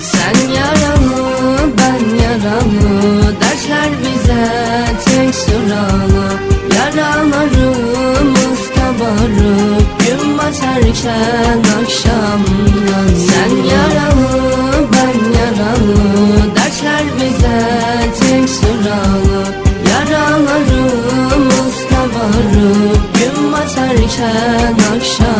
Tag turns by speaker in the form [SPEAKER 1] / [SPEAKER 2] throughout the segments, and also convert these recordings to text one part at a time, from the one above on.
[SPEAKER 1] Sen yaramı ben yaramı Derler bize tek sıralı. Yaralarımız kabarık Gün batarken akşamdan. Sen yaramı ben yaramı Derler bize tek sıralı. Yaralarımız kabarık Gün batarken akşam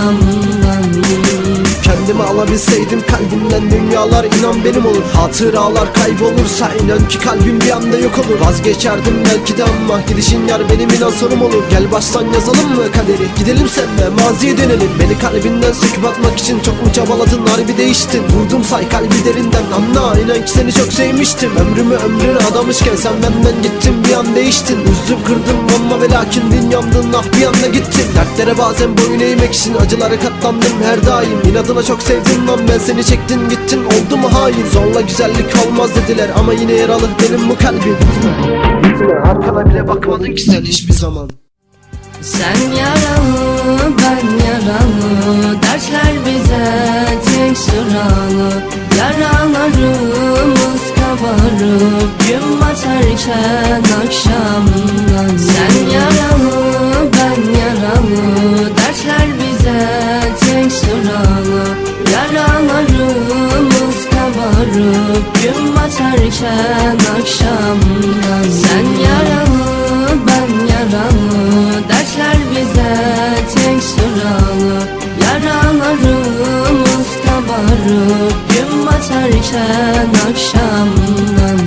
[SPEAKER 2] bilseydim kalbimden dünyalar inan benim olur. Hatıralar kaybolursa inan ki kalbim bir anda yok olur. Vazgeçerdim belki de ama gidişin yar benim inan sonum olur. Gel baştan yazalım mı kaderi? Gidelim senle maziye dönelim. Beni kalbinden söküp atmak için çok mu çabaladın? Harbi değiştin. Vurdum say kalbi derinden. Anla inan ki seni çok sevmiştim. Ömrümü ömrüne adamışken sen benden gittin. Bir an değiştin. Üzdüm kırdım ama ve lakin bin yandın. Ah bir anda gittin. Dertlere bazen boyun eğmek için acılara katlandım her daim. İnadına çok sevdim lan ben seni çektin gittin oldu mu hayır Zorla güzellik olmaz dediler ama yine yaralı benim bu kalbim. Arkana bile bakmadın ki sen hiçbir zaman.
[SPEAKER 1] Sen yaralı, ben yaralı Dertler bize tek sıralı. Yaralarımız kabarıp Gün batarken akşamdan. Sen yaralı, batarken akşamdan Sen yaralı, ben yaralı. Dertler bize tek sıralı. Yaralarımız kabarıp Gün batarken akşamdan